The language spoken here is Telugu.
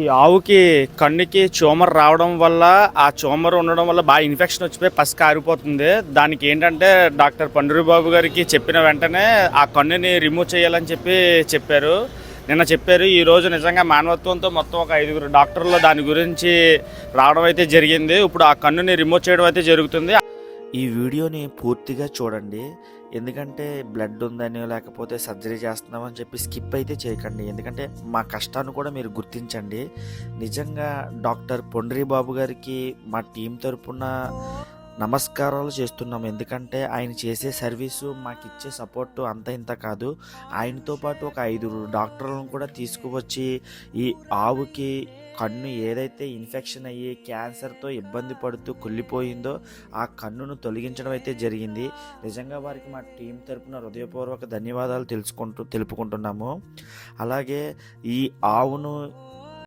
ఈ ఆవుకి కన్నుకి చోమర్ రావడం వల్ల ఆ చోమర్ ఉండడం వల్ల బాగా ఇన్ఫెక్షన్ వచ్చిపోయి పసి కారిపోతుంది దానికి ఏంటంటే డాక్టర్ పండురిబాబు గారికి చెప్పిన వెంటనే ఆ కన్నుని రిమూవ్ చేయాలని చెప్పి చెప్పారు. నిన్న చెప్పారు ఈ రోజు నిజంగా మానవత్వంతో మొత్తం ఒక ఐదుగురు డాక్టర్లు దాని గురించి రావడం అయితే జరిగింది. ఇప్పుడు ఆ కన్నుని రిమూవ్ చేయడం అయితే జరుగుతుంది. ఈ వీడియోని పూర్తిగా చూడండి. ఎందుకంటే బ్లడ్ ఉందని లేకపోతే సర్జరీ చేస్తున్నామని చెప్పి స్కిప్ అయితే చేయకండి. ఎందుకంటే మా కష్టాన్ని కూడా మీరు గుర్తించండి. నిజంగా డాక్టర్ పొండ్రి బాబు గారికి మా టీం తరపున నమస్కారాలు చేస్తున్నాం. ఎందుకంటే ఆయన చేసే సర్వీసు మాకు ఇచ్చే సపోర్టు అంత ఇంత కాదు. ఆయనతో పాటు ఒక ఐదుగురు డాక్టర్లను కూడా తీసుకువచ్చి ఈ ఆవుకి కన్ను ఏదైతే ఇన్ఫెక్షన్ అయ్యి క్యాన్సర్తో ఇబ్బంది పడుతూ కుళ్ళిపోయిందో ఆ కన్నును తొలగించడం అయితే జరిగింది. నిజంగా వారికి మా టీం తరపున హృదయపూర్వక ధన్యవాదాలు తెలుసుకుంటూ తెలుపుకుంటున్నాము. అలాగే ఈ ఆవును